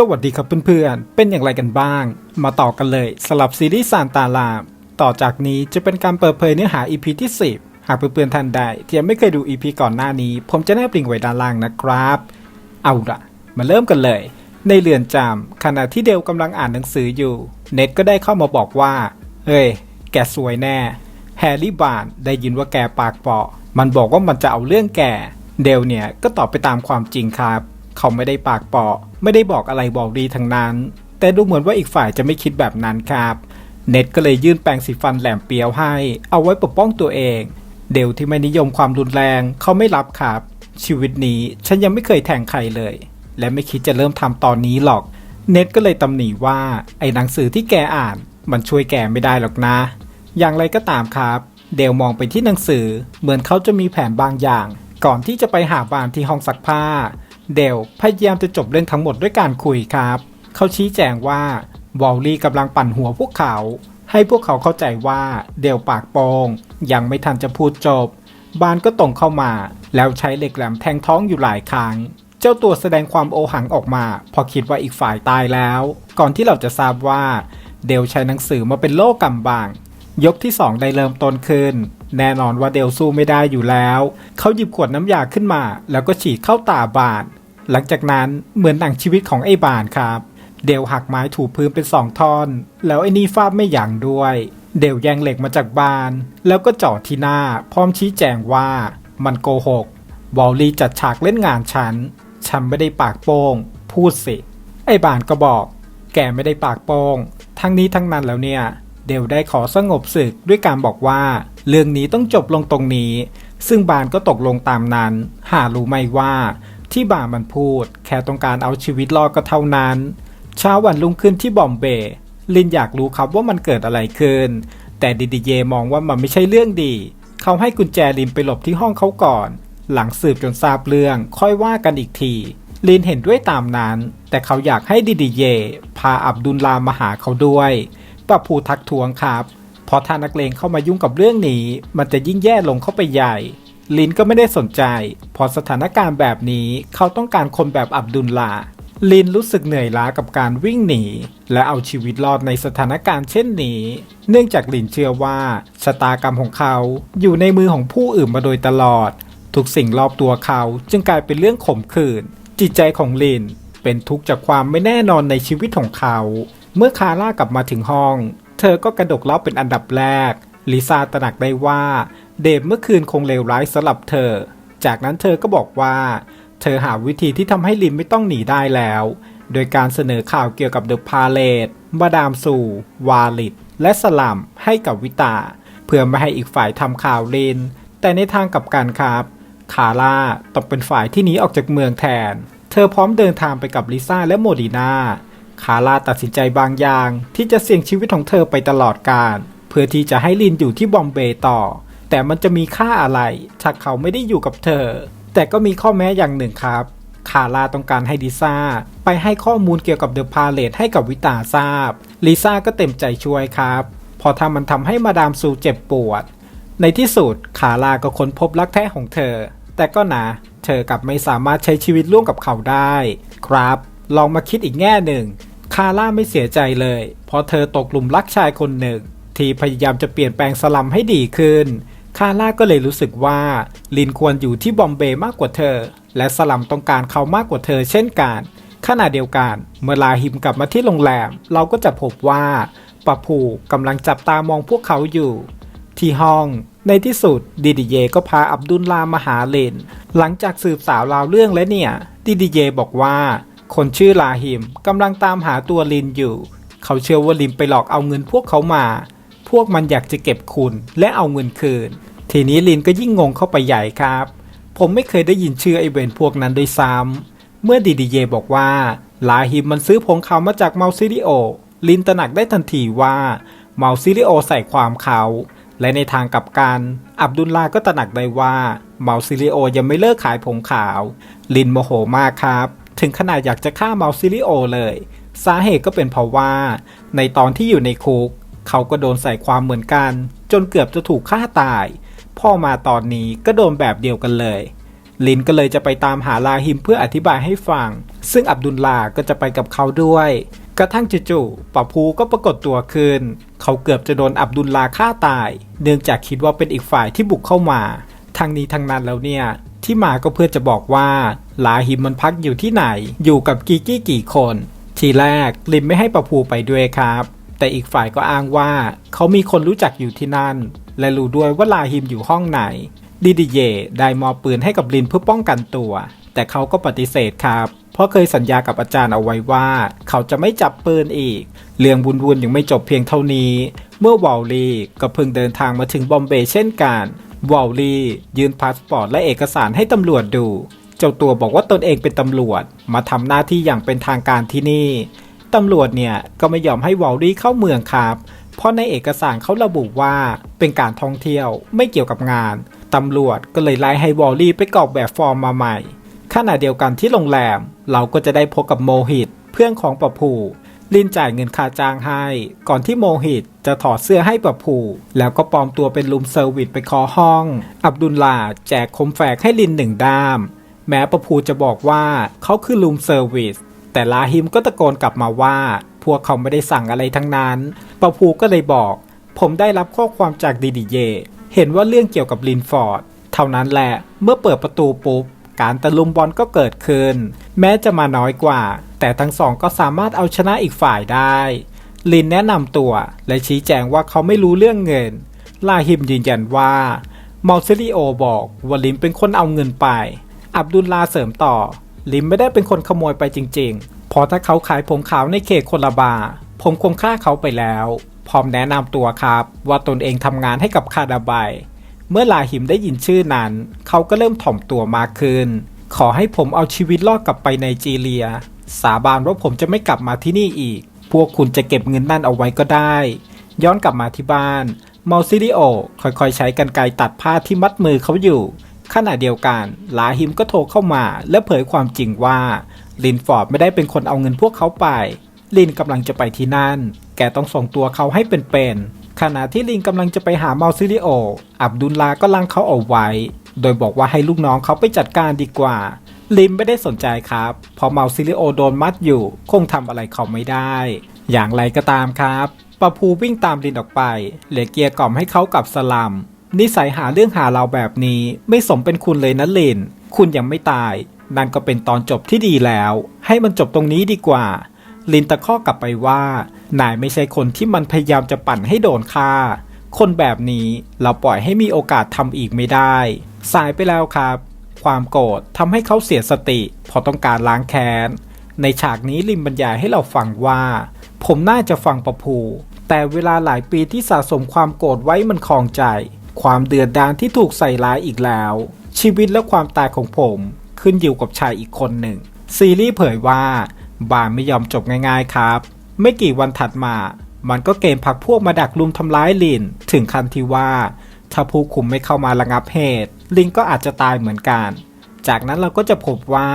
สวัสดีครับเพื่อนๆ เป็นอย่างไรกันบ้าง มาต่อกันเลยสลับซีรีส์ซานตาลามต่อจากนี้จะเป็นการเปิดเผยเนื้อหา EP ที่ 10 หากเพื่อนๆท่านใดที่ยังไม่เคยดู EP ก่อนหน้านี้ ผมจะแนบลิงก์ไว้ด้านล่างนะครับ เอาละมาเริ่มกันเลย ในเรือนจำขณะที่เดลกำลังอ่านหนังสืออยู่ เน็ตก็ได้เข้ามาบอกว่า เฮ้ย แกสวยแน่ แฮร์รี่บานได้ยินว่าแกปากเปาะ มันบอกว่ามันจะเอาเรื่องแก เดลเนี่ยก็ตอบไปตามความจริงครับ เขาไม่ได้ปากเปาะ ไม่ได้บอกอะไรบอกดีทั้งนั้น แต่ดูเหมือนว่าอีกฝ่ายจะไม่คิดแบบนั้นครับ เน็ตก็เลยยื่นแปรงสีฟันแหลมเปียวให้ เอาไว้ปกป้องตัวเอง เดลที่ไม่นิยมความรุนแรงเขาไม่รับครับ ชีวิตนี้ฉันยังไม่เคยแทงใครเลย และไม่คิดจะเริ่มทำตอนนี้หรอก เน็ตก็เลยตำหนิว่าไอ้หนังสือที่แกอ่าน มันช่วยแกไม่ได้หรอกนะ อย่างไรก็ตามครับเดลมองไปที่หนังสือ เหมือนเขาจะมีแผนบางอย่าง ก่อนที่จะไปหาบานที่ห้องซักผ้า เดลพยายามจะจบเรื่องทั้งหมดด้วยการคุยครับ เขาชี้แจงว่าวอลลี่กำลังปั่นหัวพวกเขา ให้พวกเขาเข้าใจว่าเดลปากโปงยังไม่ทันจะพูดจบบานก็ตรงเข้ามา แล้วใช้เหล็กแหลมแทงท้องอยู่หลายครั้ง เจ้าตัวแสดงความโอหังออกมา พอคิดว่าอีกฝ่ายตายแล้ว ก่อนที่เราจะทราบว่า เดลใช้หนังสือมาเป็นโล่กำบังยกที่ 2 ได้เริ่มต้นขึ้น แน่นอนว่าเดลสู้ไม่ได้อยู่แล้ว เขาหยิบขวดน้ำยาขึ้นมา แล้วก็ฉีดเข้าตาบาน หลังจากนั้นเหมือนหนังชีวิตของไอ้บานครับ เดลหักไม้ถูพื้นเป็นสองท่อน แล้วไอ้นี่ฟาดไม่หยั่งด้วย เดลแยงเหล็กมาจากบาน แล้วก็เจาะที่หน้า พร้อมชี้แจงว่ามันโกหกวอลลี่จัดฉากเล่นงานฉัน ฉันไม่ได้ปากโป้ง พูดสิ ไอ้บานก็บอก แกไม่ได้ปากโป้ง ทั้งนี้ทั้งนั้นแล้วเนี่ย เดลได้ขอสงบศึกด้วยการบอกว่า เรื่องนี้ต้องจบลงตรงนี้ ซึ่งบานก็ตกลงตามนั้น หารู้ไหมว่า ที่บ่ามันพูด แค่ต้องการเอาชีวิตรอดก็เท่านั้น เช้าวันรุ่งขึ้นที่บอมเบย์ลินอยากรู้ครับว่ามันเกิดอะไรขึ้น แต่ดิดิเยมองว่ามันไม่ใช่เรื่องดี เขาให้กุญแจลินไปหลบที่ห้องเขาก่อน หลังสืบจนทราบเรื่องค่อยว่ากันอีกทีลินเห็นด้วยตามนั้น แต่เขาอยากให้ดิดิเย พาอับดุลลามาหาเขาด้วยป้าภูทักทวงครับ พอท่านักเลงเข้ามายุ่งกับเรื่องนี้ มันจะยิ่งแย่ลงเข้าไปใหญ่ ลินก็ไม่ได้สนใจ พอสถานการณ์แบบนี้เขาต้องการคนแบบอับดุลลาลินรู้สึกเหนื่อยล้ากับการวิ่งหนี และเอาชีวิตรอดในสถานการณ์เช่นนี้ เนื่องจากลินเชื่อว่าชะตากรรมของเขาอยู่ในมือของผู้อื่นมาโดยตลอด ทุกสิ่งรอบตัวเขาจึงกลายเป็นเรื่องขมขื่นจิตใจของลินเป็นทุกข์จากความไม่แน่นอนในชีวิตของเขา เมื่อคาร่ากลับมาถึงห้อง เธอก็กระดกเล่าเป็นอันดับแรกลิซาตระหนักได้ว่า เดฟเมื่อคืนคงเลวร้ายสำหรับเธอ จากนั้นเธอก็บอกว่า เธอหาวิธีที่ทำให้ลินไม่ต้องหนีได้แล้ว โดยการเสนอข่าวเกี่ยวกับเดอะพาเลตมาดามสูวาลิดและสลัมให้กับวิตา เพื่อไม่ให้อีกฝ่ายทำข่าวลิน แต่ในทางกลับกันครับ คาร่าต้องเป็นฝ่ายที่หนีออกจากเมืองแทน เธอพร้อมเดินทางไปกับลิซ่าและโมดีนาคาร่าตัดสินใจบางอย่างที่จะเสี่ยงชีวิตของเธอไปตลอดกาลเพื่อที่จะให้ลินอยู่ที่บอมเบย์ต่อ แต่มันจะมีค่าอะไรถ้าเขาไม่ได้อยู่กับเธอ แต่ก็มีข้อแม้อย่างหนึ่งครับ คาร่าต้องการให้ลิซ่า ไปให้ข้อมูลเกี่ยวกับเดอะพาเลตให้กับวิตาทราบลิซ่าก็เต็มใจช่วยครับพอถ้ามันทำให้มาดามซูเจ็บปวด ในที่สุดคาร่าก็ค้นพบรักแท้ของเธอ แต่ก็นะ เธอกลับไม่สามารถใช้ชีวิตร่วมกับเขาได้ ครับ ลองมาคิดอีกแง่หนึ่งคาร่าไม่เสียใจเลย เพราะเธอตกหลุมรักชายคนหนึ่ง ที่พยายามจะเปลี่ยนแปลงสลัมให้ดีขึ้น คาร่าก็เลยรู้สึกว่าลินควรอยู่ที่บอมเบย์มากกว่าเธอ และสลัมต้องการเขามากกว่าเธอเช่นกันขณะเดียวกัน เมื่อลาฮิมกลับมาที่โรงแรม เราก็จะพบว่าปะผูกำลังจับตามองพวกเขาอยู่ ที่ห้อง ในที่สุดดิดิเยก็พาอับดุลลามาหาเลน หลังจากสืบสาวราวเรื่องแล้วเนี่ย ดิดิเยบอกว่า คนชื่อลาฮิมกำลังตามหาตัวลินอยู่ เขาเชื่อว่าลินไปหลอกเอาเงินพวกเขามา พวกมันอยากจะเก็บคุณและเอาเงินคืน ทีนี้ลินก็ยิ่งงงเข้าไปใหญ่ครับ ผมไม่เคยได้ยินชื่อไอเวนพวกนั้นด้วยซ้ำเมื่อดิดิเยบอกว่าลาฮิมมันซื้อผงเขามาจากเมาซิลิโอ ลินตระหนักได้ทันทีว่าเมาซิลิโอใส่ความเขา และในทางกลับกันอับดุลลาก็ตระหนักได้ว่าเมาซิลิโอยังไม่เลิกขายผงขาว ลินโมโหมากครับ ถึงขนาดอยากจะฆ่าเมาซิลิโอเลย สาเหตุก็เป็นเพราะว่า ในตอนที่อยู่ในคุก เขาก็โดนใส่ความเหมือนกัน จนเกือบจะถูกฆ่าตาย พ่อมาตอนนี้ก็โดนแบบเดียวกันเลย ลินก็เลยจะไปตามหาลาฮิมเพื่ออธิบายให้ฟัง ซึ่งอับดุลลาก็จะไปกับเขาด้วย กระทั่งจู่ๆปะพูก็ปรากฏตัวขึ้น เขาเกือบจะโดนอับดุลลาฆ่าตาย เนื่องจากคิดว่าเป็นอีกฝ่ายที่บุกเข้ามา ทางนี้ทางนั้นแล้วเนี่ย ที่มาก็เพื่อจะบอกว่าลาฮิมมันพักอยู่ที่ไหน อยู่กับกีกี้กี่คน ทีแรกลิมไม่ให้ปะพูไปด้วยครับ แต่อีกฝ่ายก็อ้างว่า เขามีคนรู้จักอยู่ที่นั่น และรู้ด้วยว่าลาฮิมอยู่ห้องไหน ดิดิเยได้มอบปืนให้กับลินเพื่อป้องกันตัว แต่เขาก็ปฏิเสธครับ เพราะเคยสัญญากับอาจารย์เอาไว้ว่า เขาจะไม่จับปืนอีก เรื่องวุ่นๆยังไม่จบเพียงเท่านี้ เมื่อวอลลีก็เพิ่งเดินทางมาถึงบอมเบย์เช่นกันวอลลียื่นพาสปอร์ตและเอกสารให้ตำรวจดู เจ้าตัวบอกว่าตนเองเป็นตำรวจ มาทำหน้าที่อย่างเป็นทางการที่นี่ ตำรวจเนี่ยก็ไม่ยอมให้วอลลี่เข้าเมืองครับ เพราะในเอกสารเขาระบุว่าเป็นการท่องเที่ยวไม่เกี่ยวกับงาน ตำรวจก็เลยไล่ให้วอลลี่ไปกรอกแบบฟอร์มมาใหม่ขณะเดียวกันที่โรงแรม เราก็จะได้พบกับโมหิต เพื่อนของปะพูลินจ่ายเงินค่าจ้างให้ ก่อนที่โมหิตจะถอดเสื้อให้ปะพูแล้วก็ปลอมตัวเป็นลุมเซอร์วิสไปคอห้อง อับดุลลาแจกคมแฝกให้ลินหนึ่งด้าม แม้ปะพูจะบอกว่าเขาคือลุมเซอร์วิสแต่ลาฮิมก็ตะโกนกลับมาว่า วกเขาไม่ได้สั่งอะไรทั้งนั้นปะพูก็เลยบอก ผมได้รับข้อความจากดีดีเย เห็นว่าเรื่องเกี่ยวกับลินฟอร์ด เท่านั้นแหละ เมื่อเปิดประตูปุ๊บ การตะลุมบอลก็เกิดขึ้น แม้จะมาน้อยกว่า แต่ทั้งสองก็สามารถเอาชนะอีกฝ่ายได้ ลินแนะนำตัวและชี้แจงว่าเขาไม่รู้เรื่องเงิน ลาฮิมยืนยันว่ามัลซิลิโอบอกว่าลินเป็นคนเอาเงินไป อับดุลลาเสริมต่อ ลิมไม่ได้เป็นคนขโมยไปจริงๆ เพราะถ้าเขาขายผมขาวในเขตคนละบา ผมคงฆ่าเขาไปแล้ว พร้อมแนะนำตัวครับ ว่าตนเองทำงานให้กับคาดาไบเมื่อลาหิมได้ยินชื่อนั้น เขาก็เริ่มถ่อมตัวมากขึ้น ขอให้ผมเอาชีวิตรอดกลับไปในจีเรีย สาบานว่าผมจะไม่กลับมาที่นี่อีก พวกคุณจะเก็บเงินนั่นเอาไว้ก็ได้ ย้อนกลับมาที่บ้านเมาซิลิโอค่อยๆ ใช้กันไกรตัดผ้าที่มัดมือเขาอยู่ ขณะเดียวกันลาฮิมก็โทรเข้ามาและเผยความจริงว่า ลินฟอร์ดไม่ได้เป็นคนเอาเงินพวกเขาไป ลินกำลังจะไปที่นั่น แกต้องส่งตัวเขาให้เป็นๆขณะที่ลินกำลังจะไปหาเมาซิลิโอ อับดุลลาก็ลังเขาเอาไว้ โดยบอกว่าให้ลูกน้องเขาไปจัดการดีกว่า ลินไม่ได้สนใจครับเพราะเมาซิลิโอโดนมัดอยู่ คงทำอะไรเขาไม่ได้ อย่างไรก็ตามครับปะพูวิ่งตามลินออกไป เหลือเกียร์กล่อมให้เขากลับสลัมนิสัยหาเรื่องหาเราแบบนี้ไม่สมเป็นคุณเลยนะลิน คุณยังไม่ตาย นั่นก็เป็นตอนจบที่ดีแล้ว ให้มันจบตรงนี้ดีกว่า ลินตะข้อกลับไปว่า นายไม่ใช่คนที่มันพยายามจะปั่นให้โดนฆ่า คนแบบนี้เราปล่อยให้มีโอกาสทำอีกไม่ได้ สายไปแล้วครับ ความโกรธทำให้เขาเสียสติพราะต้องการล้างแค้น ในฉากนี้ลิมบรรยายให้เราฟังว่า ผมน่าจะฟังประพูแต่เวลาหลายปีที่สะสมความโกรธไว้มันคลองใจ ความเดือดดาลที่ถูกใส่ร้ายอีกแล้ว ชีวิตและความตายของผม ขึ้นอยู่กับชายอีกคนหนึ่ง ซีรีส์เผยว่าบาร์ไม่ยอมจบง่ายๆครับ ไม่กี่วันถัดมา มันก็เกมพักพวกมาดักลุมทำร้ายลิน ถึงขั้นที่ว่าถ้าผู้คุมไม่เข้ามาระงับเหตุ ลินก็อาจจะตายเหมือนกัน จากนั้นเราก็จะพบว่า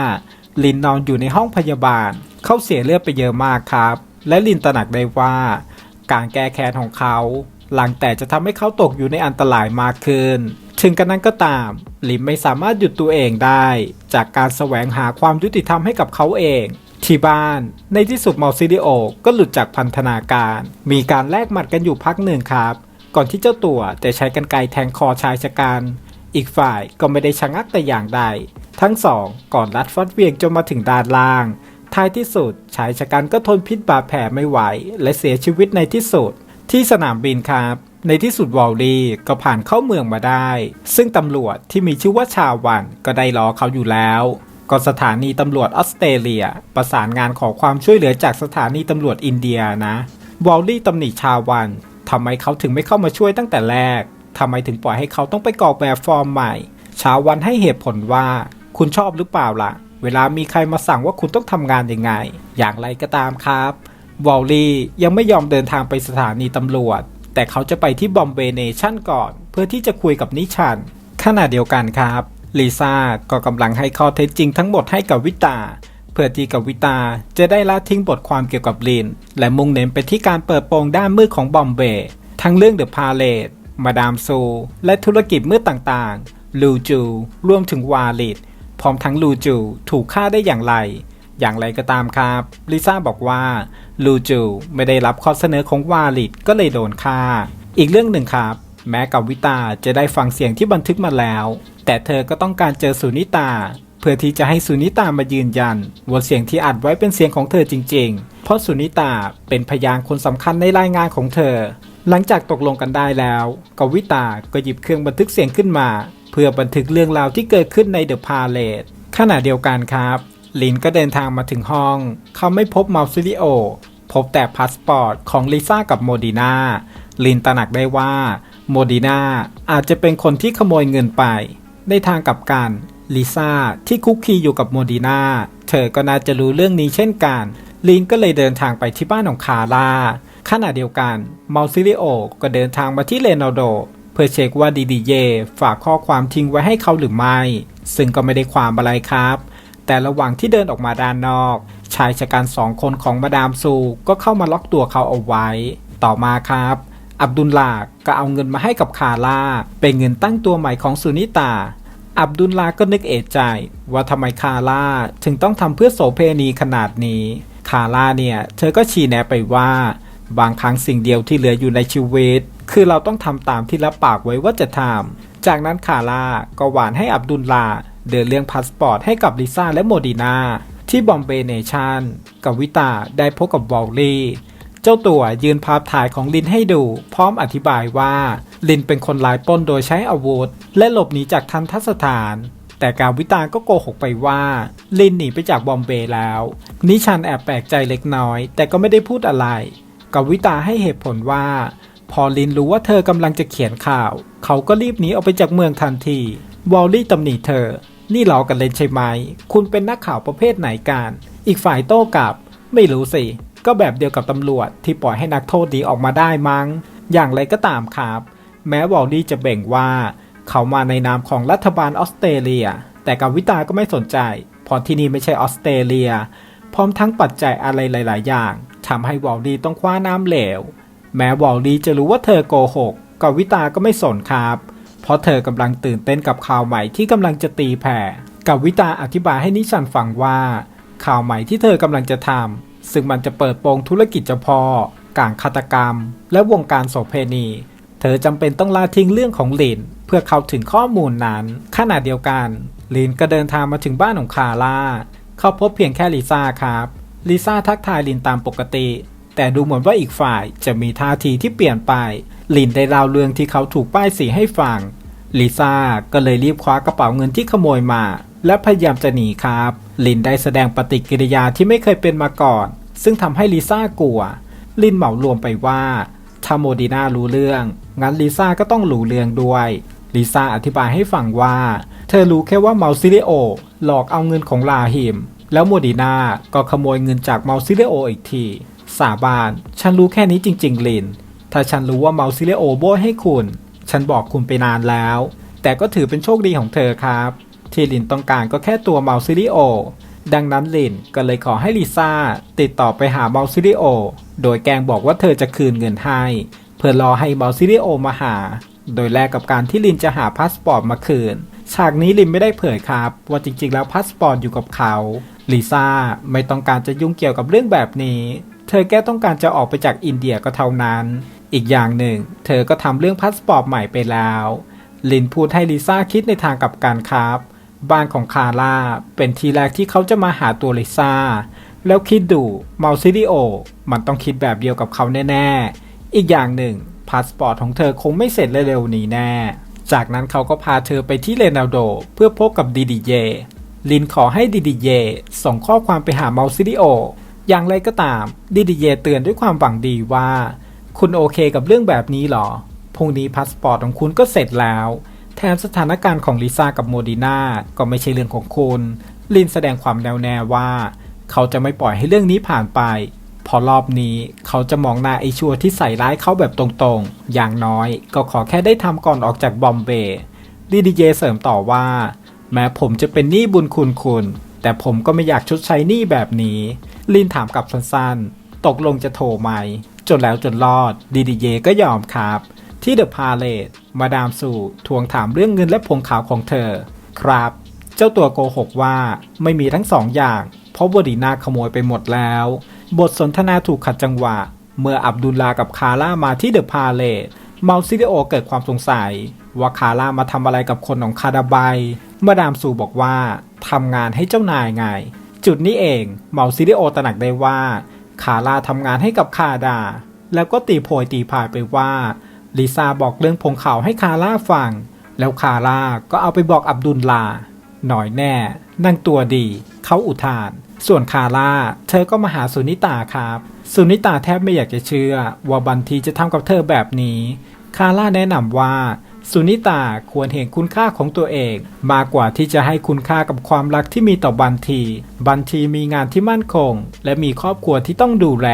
ลินนอนอยู่ในห้องพยาบาล เขาเสียเลือดไปเยอะมากครับ และลินตระหนักได้ว่า การแก้แค้นของเขา หลังแต่จะทำให้เขาตกอยู่ในอันตรายมากขึ้น ถึงกันนั้นก็ตาม ลินไม่สามารถหยุดตัวเองได้ จากการแสวงหาความยุติธรรมให้กับเขาเอง ที่บ้าน ในที่สุดมอลซิดิโอก็หลุดจากพันธนาการ มีการแลกหมัดกันอยู่พักหนึ่งครับ ก่อนที่เจ้าตัวจะใช้กันไกแทงคอชายชะกันอีกฝ่ายก็ไม่ได้ชะงักแต่อย่างใด ทั้งสองก่อนรัดฟัดเวียงจนมาถึงด้านล่าง ท้ายที่สุดชายชะกันก็ทนพิษบาดแผลไม่ไหว และเสียชีวิตในที่สุด ที่สนามบินครับ ในที่สุดวอลลี่ก็ผ่านเข้าเมืองมาได้ ซึ่งตำรวจที่มีชื่อว่าชาวันก็ได้รอเขาอยู่แล้วก็สถานีตำรวจออสเตรเลีย ประสานงานขอความช่วยเหลือจากสถานีตำรวจอินเดียนะวอลลี่ตำหนิชาวันทำไมเขาถึงไม่เข้ามาช่วยตั้งแต่แรกทำไมถึงปล่อยให้เขาต้องไปกรอกแบบฟอร์มใหม่ ชาวันให้เหตุผลว่า คุณชอบหรือเปล่าล่ะ เวลามีใครมาสั่งว่าคุณต้องทำงานยังไง อย่างไรก็ตามครับวอลลี่ยังไม่ยอมเดินทางไปสถานีตำรวจ แต่เขาจะไปที่บอมเบย์เนชั่นก่อน เพื่อที่จะคุยกับนิชันขณะเดียวกันครับลิซ่าก็กำลังให้ข้อเท็จจริงทั้งหมดให้กับวิตา เพื่อที่กับวิตาจะได้ละทิ้งบทความเกี่ยวกับลิน และมุ่งเน้นไปที่การเปิดโปงด้านมืดของบอมเบย์ทั้งเรื่องเดอะพาเลตมาดามซูและธุรกิจมืดต่างๆ ลูจู รวมถึงวาลิดพร้อมทั้งลูจูถูกฆ่าได้อย่างไร อย่างไรก็ตามครับ ลิซ่าบอกว่าลูจูไม่ได้รับข้อเสนอของวาลิดก็เลยโดนฆ่า อีกเรื่องหนึ่งครับ แม้กับวิตาจะได้ฟังเสียงที่บันทึกมาแล้ว แต่เธอก็ต้องการเจอสุนิตา เพื่อที่จะให้สุนิตามายืนยันว่าเสียงที่อัดไว้เป็นเสียงของเธอจริง ๆ เพราะสุนิตาเป็นพยานคนสำคัญในรายงานของเธอ หลังจากตกลงกันได้แล้วกวิตาก็หยิบเครื่องบันทึกเสียงขึ้นมา เพื่อบันทึกเรื่องราวที่เกิดขึ้นในเดอะพาเลตขณะเดียวกันครับ ลินก็เดินทางมาถึงห้อง เขาไม่พบเมาซิลิโอ พบแต่พาสปอร์ตของลิซ่ากับโมดีนาลินตระหนักได้ว่าโมดีนาอาจจะเป็นคนที่ขโมยเงินไป ในทางกลับกันลิซ่าที่คุกคีอยู่กับโมดีนาเธอก็น่าจะรู้เรื่องนี้เช่นกัน ลินก็เลยเดินทางไปที่บ้านของคาร่าขณะเดียวกันเมาซิลิโอก็เดินทางมาที่เลนาโดเพื่อเช็คว่าดีดีเยฝากข้อความทิ้งไว้ให้เขาหรือไม่ ซึ่งก็ไม่ได้ความอะไรครับ แต่ระหว่างที่เดินออกมาด้านนอก ชายชะกันสองคนของมาดามซูก็เข้ามาล็อกตัวเขาเอาไว้ ต่อมาครับ อับดุลลาก็เอาเงินมาให้กับคาร่าเป็นเงินตั้งตัวใหม่ของสุนิตา อับดุลลาก็นึกเอะใจ ว่าทำไมคาร่าถึงต้องทำเพื่อโสเพณีขนาดนี้คาร่าเนี่ยเธอก็ชี้แนะไปว่า บางครั้งสิ่งเดียวที่เหลืออยู่ในชีวิต คือเราต้องทำตามที่รับปากไว้ว่าจะทำจากนั้นคาร่าก็หวานให้อับดุลลา เดินเรื่องพาสปอร์ตให้กับลิซ่าและโมดีนาที่บอมเบย์เนชั่นกับวิตาได้พบกับวอลลี่ เจ้าตัวยืนภาพถ่ายของลินให้ดู พร้อมอธิบายว่า ลินเป็นคนลายป้นโดยใช้อาวุธ และหลบหนีจากทันทสถาน แต่กาวิตาก็โกหกไปว่า ลินหนีไปจากบอมเบย์แล้ว นิชันแอบแปลกใจเล็กน้อย แต่ก็ไม่ได้พูดอะไร กาวิตาให้เหตุผลว่า พอลินรู้ว่าเธอกำลังจะเขียนข่าว เขาก็รีบหนีออกไปจากเมืองทันทีวอลลี่ตำหนิเธอ นี่ล้อกันเล่นใช่ไหม คุณเป็นนักข่าวประเภทไหนกัน อีกฝ่ายโต้กลับ ไม่รู้สิ ก็แบบเดียวกับตำรวจที่ปล่อยให้นักโทษดีออกมาได้มั้ง อย่างไรก็ตามครับ แม้วอลลี่จะเบ่งว่า เขามาในนามของรัฐบาลออสเตรเลีย แต่กาวิตาก็ไม่สนใจ เพราะที่นี่ไม่ใช่ออสเตรเลีย พร้อมทั้งปัจจัยอะไรหลาย ๆ อย่างทำให้วอลลี่ต้องคว้าน้ำเหลว แม้วอลลี่จะรู้ว่าเธอโกหกกาวิตาก็ไม่สนครับเเพราะเธอกำลังตื่นเต้นกับข่าวใหม่ที่กำลังจะตีแผ่ กับวิตาอธิบายให้นิชันฟังว่า ข่าวใหม่ที่เธอกำลังจะทำซึ่งมันจะเปิดโปงธุรกิจเฉพาะการฆาตกรรม และวงการโสเพณี เธอจำเป็นต้องลาทิ้งเรื่องของลิน เพื่อเข้าถึงข้อมูลนั้นขณะเดียวกันลินก็เดินทางมาถึงบ้านของคาร่าเขาพบเพียงแค่ลิซ่าครับลิซ่าทักทายลินตามปกติ แต่ดูเหมือนว่าอีกฝ่ายจะมีท่าทีที่เปลี่ยนไป ลินได้เล่าเรื่องที่เขาถูกป้ายสีให้ฟัง ลิซ่าก็เลยรีบคว้ากระเป๋าเงินที่ขโมยมา และพยายามจะหนีครับ ลินได้แสดงปฏิกิริยาที่ไม่เคยเป็นมาก่อน ซึ่งทำให้ลิซ่ากลัว ลินเหมารวมไปว่าถ้าโมดีนารู้เรื่อง งั้นลิซ่าก็ต้องรู้เรื่องด้วย ลิซ่าอธิบายให้ฟังว่า เธอรู้แค่ว่าเมาซิเลโอ หลอกเอาเงินของลาฮิม แล้วโมดีนาก็ขโมยเงินจากเมาซิเลโออีกที สาบาน ฉันรู้แค่นี้จริง ๆ ลิน ถ้าฉันรู้ว่าเมาซิเลโอโบยให้คุณ ฉันบอกคุณไปนานแล้ว แต่ก็ถือเป็นโชคดีของเธอครับ ที่ลินต้องการก็แค่ตัวเมาซิลิโอ ดังนั้นลินก็เลยขอให้ลิซ่าติดต่อไปหาเมาซิลิโอ โดยแกงบอกว่าเธอจะคืนเงินให้ เพื่อรอให้เมาซิลิโอมาหา โดยแลกกับการที่ลินจะหาพาสปอร์ตมาคืน ฉากนี้ลินไม่ได้เผยครับ ว่าจริงๆ แล้วพาสปอร์ตอยู่กับเขาลิซ่าไม่ต้องการจะยุ่งเกี่ยวกับเรื่องแบบนี้ เธอแค่ต้องการจะออกไปจากอินเดียก็เท่านั้น อีกอย่างหนึ่ง เธอก็ทำเรื่องพาสปอร์ตใหม่ไปแล้ว ลินพูดให้ลิซ่าคิดในทางกับการครับ บ้านของคาร่าเป็นทีแรกที่เขาจะมาหาตัวลิซ่า แล้วคิดดูเมาซิลิโอ มันต้องคิดแบบเดียวกับเขาแน่ ๆ อีกอย่างหนึ่งพาสปอร์ตของเธอคงไม่เสร็จเร็วๆนี้แน่ จากนั้นเขาก็พาเธอไปที่เรนัลโด เพื่อพบกับดีดีเย ลินขอให้ดีดีเยส่งข้อความไปหาเมาซิลิโอ อย่างไรก็ตามดีดีเยเตือนด้วยความหวังดีว่า คุณโอเคกับเรื่องแบบนี้หรอ พรุ่งนี้พาสปอร์ตของคุณก็เสร็จแล้ว แถมสถานการณ์ของลิซ่ากับโมดีนาก็ไม่ใช่เรื่องของคุณ ลินแสดงความแน่วแน่ว่า เขาจะไม่ปล่อยให้เรื่องนี้ผ่านไป พอรอบนี้เขาจะมองหน้าไอชัวที่ใส่ร้ายเขาแบบตรงๆ อย่างน้อยก็ขอแค่ได้ทำก่อนออกจากบอมเบย์ดีดีเจเสริมต่อว่า แม้ผมจะเป็นหนี้บุญคุณคุณ แต่ผมก็ไม่อยากชดใช้หนี้แบบนี้ ลินถามกลับสั้นๆ ตกลงจะโทรไหม จนแล้วจนรอดดีดีเยก็ยอมครับ ที่เดอะพาเลตมาดามสู่ทวงถามเรื่องเงินและผงขาวของเธอ ครับจจ้าตัวโกหกว่าไม่มีทั้งสองอย่าง เพราะโบดีนาขโมยไปหมดแล้ว บทสนทนาถูกขัดจังหวะ เมื่ออับดุลลากับคาร่ามาที่เดอะพาเลตเมาซิลิโอเกิดความสงสัย ว่าคาร่ามาทำอะไรกับคนของคาดาไบมาดามซูบอกว่าทำงานให้เจ้านายไง จุดนี้เองเมาซิลิโอตระหนักได้ว่า คาร่าทำงานให้กับคาดา แล้วก็ตีโพยตีพายไปว่า ลิซาบอกเรื่องพงข่าวให้คาร่าฟัง แล้วคาร่าก็เอาไปบอกอับดุลลา หน่อยแน่นั่งตัวดี เขาอุทาน ส่วนคาร่าเธอก็มาหาสุนิตาครับ สุนิตาแทบไม่อยากจะเชื่อ ว่าบันทีจะทำกับเธอแบบนี้ คาร่าแนะนำว่า สุนิตาควรเห็นคุณค่าของตัวเอง มากกว่าที่จะให้คุณค่ากับความรักที่มีต่อบันที บันทีมีงานที่มั่นคง และมีครอบครัวที่ต้องดูแล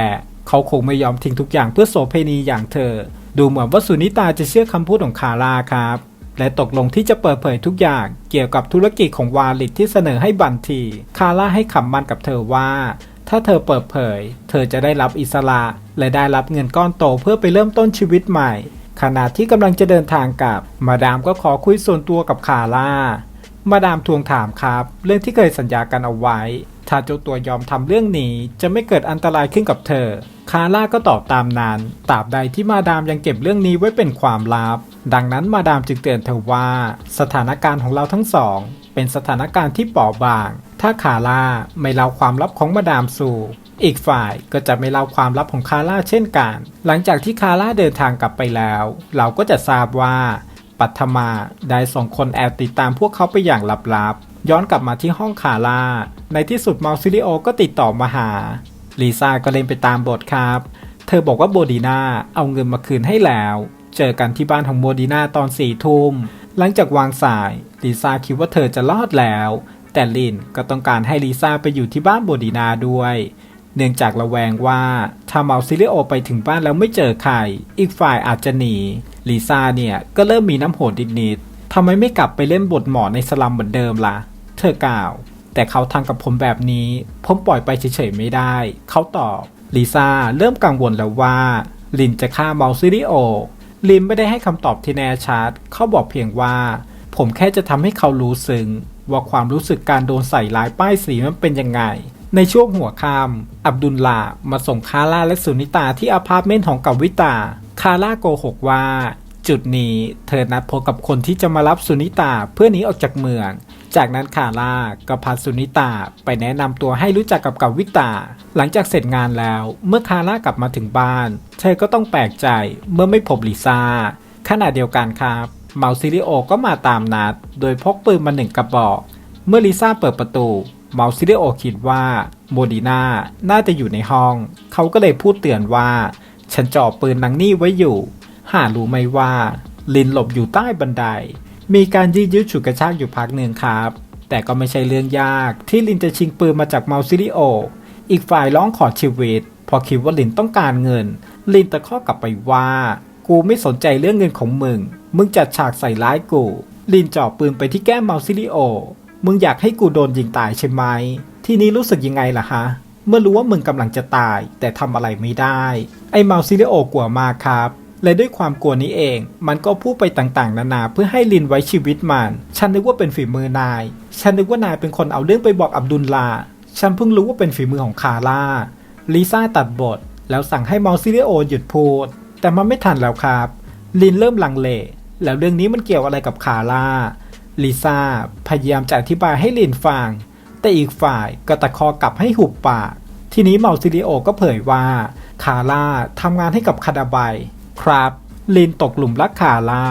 เขาคงไม่ยอมทิ้งทุกอย่างเพื่อโสเพณีอย่างเธอ ดูเหมือนว่าสุนิตาจะเชื่อคำพูดของคาร่าครับ และตกลงที่จะเปิดเผยทุกอย่าง เกี่ยวกับธุรกิจของวาลิดที่เสนอให้บันที คาร่าให้คำมั่นกับเธอว่าถ้าเธอเปิดเผย เธอจะได้รับอิสระ และได้รับเงินก้อนโตเพื่อไปเริ่มต้นชีวิตใหม่ ขณะที่กำลังจะเดินทางกลับ มาดามก็ขอคุยส่วนตัวกับคาร่า มาดามทวงถามครับ เรื่องที่เคยสัญญากันเอาไว้ ถ้าเจ้าตัวยอมทำเรื่องนี้จะไม่เกิดอันตรายขึ้นกับเธอ คาร่าก็ตอบตามนั้นตราบใดที่มาดามยังเก็บเรื่องนี้ไว้เป็นความลับ ดังนั้นมาดามจึงเตือนเธอว่า สถานการณ์ของเราทั้งสอง เป็นสถานการณ์ที่เปราะบาง ถ้าคาร่าไม่เล่าความลับของมาดามสู่ อีกฝ่ายก็จะไม่เล่าความลับของคาร่าเช่นกัน หลังจากที่คาร่าเดินทางกลับไปแล้ว เราก็จะทราบว่าปัทมาได้ส่งคนแอบติดตามพวกเขาไปอย่างลับๆ ย้อนกลับมาที่ห้องคาร่า ในที่สุดมาซิลิโอก็ติดต่อมาหาลิซ่าก็เล่นไปตามบทครับ เธอบอกว่าโบดีนาเอาเงินมาคืนให้แล้ว เจอกันที่บ้านของโบดีนาตอนสี่ทุ่ม หลังจากวางสายลิซ่าคิดว่าเธอจะรอดแล้ว แต่ลินก็ต้องการให้ลิซ่าไปอยู่ที่บ้านโบดีนาด้วย เนื่องจากระแวงว่าถ้าเมาซิลิโอไปถึงบ้านแล้วไม่เจอใครอีกฝ่ายอาจจะหนีลิซ่าเนี่ยก็เริ่มมีน้ำโหดนิดๆทำไมไม่กลับไปเล่นบทหมอในสลัมเหมือนเดิมล่ะ เธอกล่าว แต่เขาทำกับผมแบบนี้ ผมปล่อยไปเฉยๆไม่ได้ เขาตอบลิซ่าเริ่มกังวลแล้วว่า ลินจะฆ่าเมาซิลิโอ ลินไม่ได้ให้คำตอบที่แน่ชัดเขาบอกเพียงว่า ผมแค่จะทำให้เขารู้ซึ้งว่าความรู้สึกการโดนใส่ร้ายป้ายสีมันเป็นยังไง ในช่วงหัวค่ำอับดุลลามาส่งคาร่าและสุนิตาที่อพาร์ตเมนต์ของกัวิตา คาร่าโกหกว่า จุดนี้เธอนัดพบกับคนที่จะมารับสุนิตาเพื่อหนีออกจากเมือง จากนั้นคาร่าก็พาสุนิตาไปแนะนำตัวให้รู้จักกับกัวิตา หลังจากเสร็จงานแล้ว เมื่อคาร่ากลับมาถึงบ้าน เธอก็ต้องแปลกใจเมื่อไม่พบลิซ่าขณะเดียวกันครับเมาซิลิโอก็มาตามนัด โดยพกปืนมาหนึ่งกระบอก เมื่อลิซ่าเปิดประตู เมาซิลิโอคิดว่าโมดีนาน่าจะอยู่ในห้อง เขาก็เลยพูดเตือนว่า ฉันจ่อปืนนางนี่ไว้อยู่ หารู้ไหมว่า ลินหลบอยู่ใต้บันได มีการยืดยืดฉุดกระชากอยู่พักหนึ่งครับ แต่ก็ไม่ใช่เรื่องยากที่ลินจะชิงปืนมาจากเมาซิลิโอ อีกฝ่ายร้องขอชีวิต พอคิดว่าลินต้องการเงิน ลินตะคอกกลับไปว่า กูไม่สนใจเรื่องเงินของมึง มึงจัดฉากใส่ร้ายกู ลินจ่อปืนไปที่แก้มเมาซิลิโอ มึงอยากให้กูโดนยิงตายใช่ไหม ทีนี้รู้สึกยังไงล่ะฮะ เมื่อรู้ว่ามึงกำลังจะตาย แต่ทำอะไรไม่ได้ ไอเมาซิลิโอกลัวมากครับ และด้วยความกลัวนี้เอง มันก็พูดไปต่างๆ นานาเพื่อให้ลินไว้ชีวิตมัน ฉันนึกว่าเป็นฝีมือนาย ฉันนึกว่านายเป็นคนเอาเรื่องไปบอกอับดุลลา ฉันเพิ่งรู้ว่าเป็นฝีมือของคาร่า ลิซ่าตัดบท แล้วสั่งให้เมาซิลิโอหยุดพูด แต่มันไม่ทันแล้วครับ ลินเริ่มลังเล แล้วเรื่องนี้มันเกี่ยวอะไรกับคาร่า ลิซ่าพยายามจะอธิบายให้ลินฟัง แต่อีกฝ่ายก็ตะคอกลับให้หุบปาก ทีนี้เมาซิลิโอก็เผยว่า คาร่าทำงานให้กับคาดาไบครับลินตกหลุมรักคาร่า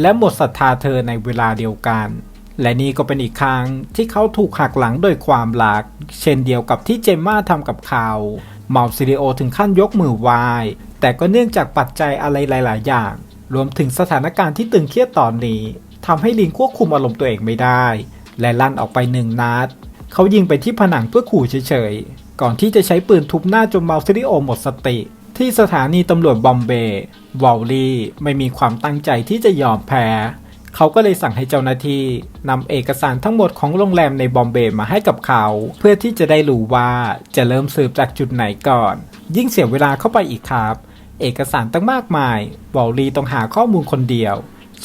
และหมดศรัทธาเธอในเวลาเดียวกัน และนี่ก็เป็นอีกครั้งที่เขาถูกหักหลังโดยความรัก เช่นเดียวกับที่เจมม่าทำกับเขาเมาซิลิโอถึงขั้นยกมือไหว้แต่ก็เนื่องจากปัจจัยอะไรหลาย ๆ อย่าง รวมถึงสถานการณ์ที่ตึงเครียดตอนนี้ ทำให้ลินควบคุมอารมณ์ตัวเองไม่ได้ และลั่นออกไปหนึ่งนัด เขายิงไปที่ผนังเพื่อขู่เฉยๆ ก่อนที่จะใช้ปืนทุบหน้าจนเมาซิลิโอหมดสติ ที่สถานีตำรวจบอมเบย์วอลลี่ไม่มีความตั้งใจที่จะยอมแพ้ เขาก็เลยสั่งให้เจ้าหน้าที่นำเอกสารทั้งหมดของโรงแรมในบอมเบย์มาให้กับเขา เพื่อที่จะได้รู้ว่าจะเริ่มสืบจากจุดไหนก่อน ยิ่งเสียเวลาเข้าไปอีกครับ เอกสารตั้งมากมาย วอลลี่ต้องหาข้อมูลคนเดียว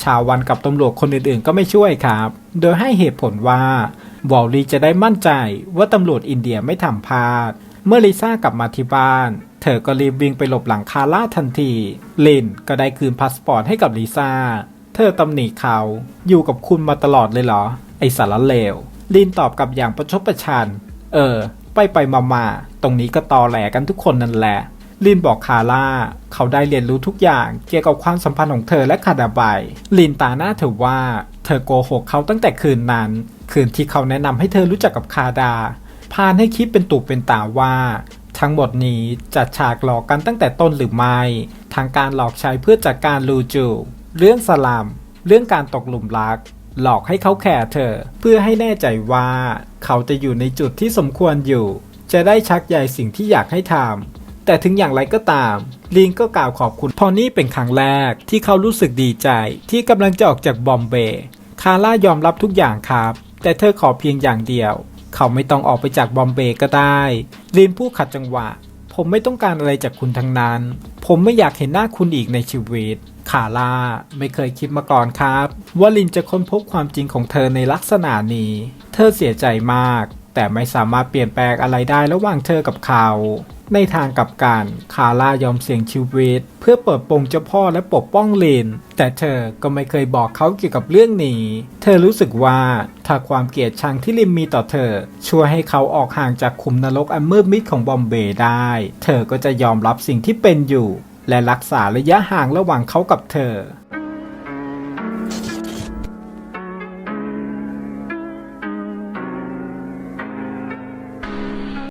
ชาววันกับตำรวจคนอื่นๆ ก็ไม่ช่วยครับ โดยให้เหตุผลว่าวอลลีจะได้มั่นใจว่าตำรวจอินเดียไม่ทำพลาด เมื่อลิซ่ากลับมาที่บ้าน เธอก็รีบวิ่งไปหลบหลังคาร่าทันที ลินก็ได้คืนพาสปอร์ตให้กับลิซ่า เธอตำหนิเขาอยู่กับคุณมาตลอดเลยเหรอ ไอสารเลว ลินตอบกลับอย่างประชดประชัน เออ ไปไปมามาตรงนี้ก็ตอแหลกันทุกคนนั่นแหละ ลินบอกคาร่า เขาได้เรียนรู้ทุกอย่างเกี่ยวกับความสัมพันธ์ของเธอและคาดาบายลินตาหน้าเธอว่า เธอโกหกเขาตั้งแต่คืนนั้น คืนที่เขาแนะนำให้เธอรู้จักกับคาดา พานให้คิดเป็นตุเป็นตาว่า ทั้งหมดนี้จัดฉากหลอกกันตั้งแต่ต้นหรือไม่ทางการหลอกใช้เพื่อจัดการลูจูเรื่องสลามเรื่องการตกหลุมรัก หลอกให้เขาแคร์เธอ เพื่อให้แน่ใจว่า เขาจะอยู่ในจุดที่สมควรอยู่ จะได้ชักใยสิ่งที่อยากให้ทำ แต่ถึงอย่างไรก็ตาม ลินก็กล่าวขอบคุณพอนี่เป็นครั้งแรกที่เขารู้สึกดีใจ ที่กำลังจะออกจากบอมเบย์คาร่ายอมรับทุกอย่างครับ แต่เธอขอเพียงอย่างเดียว เขาไม่ต้องออกไปจากบอมเบย์ก็ได้ลินพูดขัดจังหวะ ผมไม่ต้องการอะไรจากคุณทั้งนั้น ผมไม่อยากเห็นหน้าคุณอีกในชีวิตคาร่าไม่เคยคิดมาก่อนครับ ว่าลินจะค้นพบความจริงของเธอในลักษณะนี้ เธอเสียใจมาก แต่ไม่สามารถเปลี่ยนแปลงอะไรได้ระหว่างเธอกับเขาในทางกลับกันคาร่ายอมเสี่ยงชีวิต เพื่อเปิดโปงเจ้าพ่อและปกป้องลินแต่เธอก็ไม่เคยบอกเขาเกี่ยวกับเรื่องนี้ เธอรู้สึกว่าถ้าความเกลียดชังที่ลินมีต่อเธอ ช่วยให้เขาออกห่างจากคุมนรกอันมืดมิดของบอมเบย์ได้ เธอก็จะยอมรับสิ่งที่เป็นอยู่ และรักษาระยะห่างระหว่างเขากับเธอ